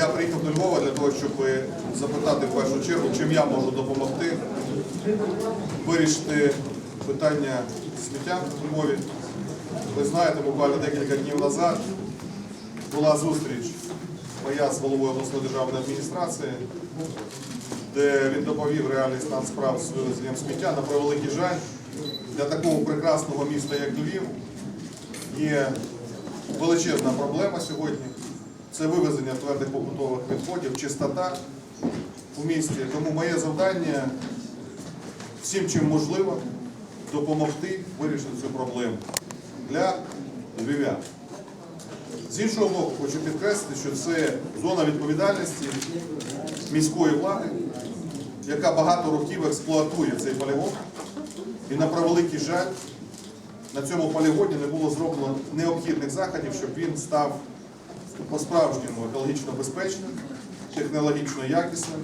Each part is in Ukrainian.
Я приїхав до Львова для того, щоб запитати в першу чергу, чим я можу допомогти вирішити питання сміття у Львові. Ви знаєте, буквально декілька днів назад була зустріч моя з головою обласної державної адміністрації, де він доповів реальний стан справ з вивезенням сміття. На превеликий жаль, для такого прекрасного міста, як Львів, є величезна проблема сьогодні. Це вивезення твердих побутових відходів, чистота у місті. Тому моє завдання всім, чим можливо, допомогти вирішити цю проблему для львів'ян. З іншого боку, хочу підкреслити, що це зона відповідальності міської влади, яка багато років експлуатує цей полігон. І на превеликий жаль, на цьому полігоні не було зроблено необхідних заходів, щоб він став по-справжньому екологічно безпечним, технологічно якісним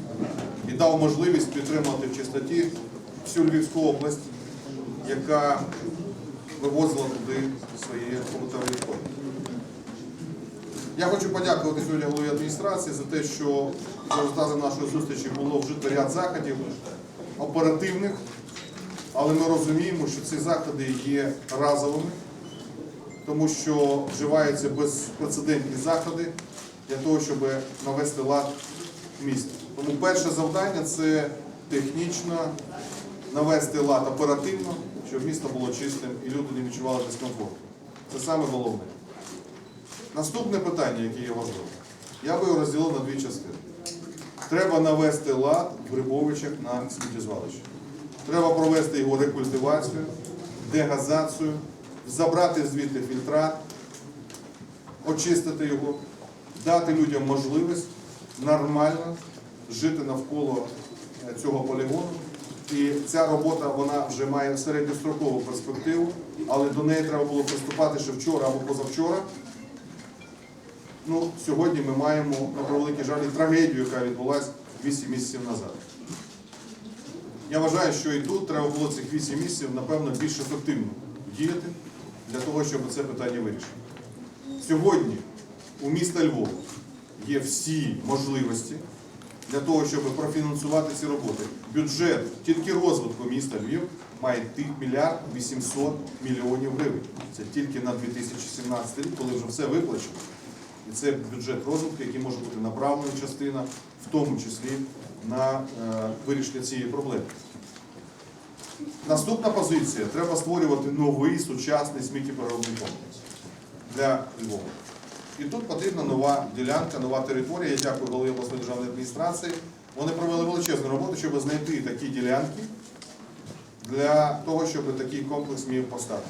і дав можливість підтримати в чистоті всю Львівську область, яка вивозила туди свої побутові відходи. Я хочу подякувати сьогодні голові адміністрації за те, що за результатом нашої зустрічі було вжито ряд заходів оперативних, але ми розуміємо, що ці заходи є разовими, тому що вживаються безпрецедентні заходи для того, щоб навести лад в місті. Тому перше завдання це технічно навести лад оперативно, щоб місто було чистим і люди не відчували дискомфорту. Це саме головне. Наступне питання, яке є важливим, я би його розділив на дві частини. Треба навести лад в Грибовичах на сміттєзвалищі. Треба провести його рекультивацію, дегазацію, забрати звідти фільтрат, очистити його, дати людям можливість нормально жити навколо е, цього полігону. І ця робота вона вже має середньострокову перспективу, але до неї треба було приступати ще вчора або позавчора. Ну, сьогодні ми маємо, на превеликий жаль, трагедію, яка відбулася 8 місяців назад. Я вважаю, що і тут треба було цих 8 місяців, напевно, більш ефективно діяти для того, щоб це питання вирішити. Сьогодні у міста Львова є всі можливості для того, щоб профінансувати ці роботи. Бюджет тільки розвитку міста Львів має ти- мільярд 800 мільйонів гривень. Це тільки на 2017 рік, коли вже все виплачено. І це бюджет розвитку, який може бути направлений частина, в тому числі на е, вирішення цієї проблеми. Наступна позиція треба створювати новий сучасний сміттєпереробний комплекс для Львова. І тут потрібна нова ділянка, нова територія. Я дякую голові обласної державної адміністрації. Вони провели величезну роботу, щоб знайти такі ділянки для того, щоб такий комплекс міг поставити.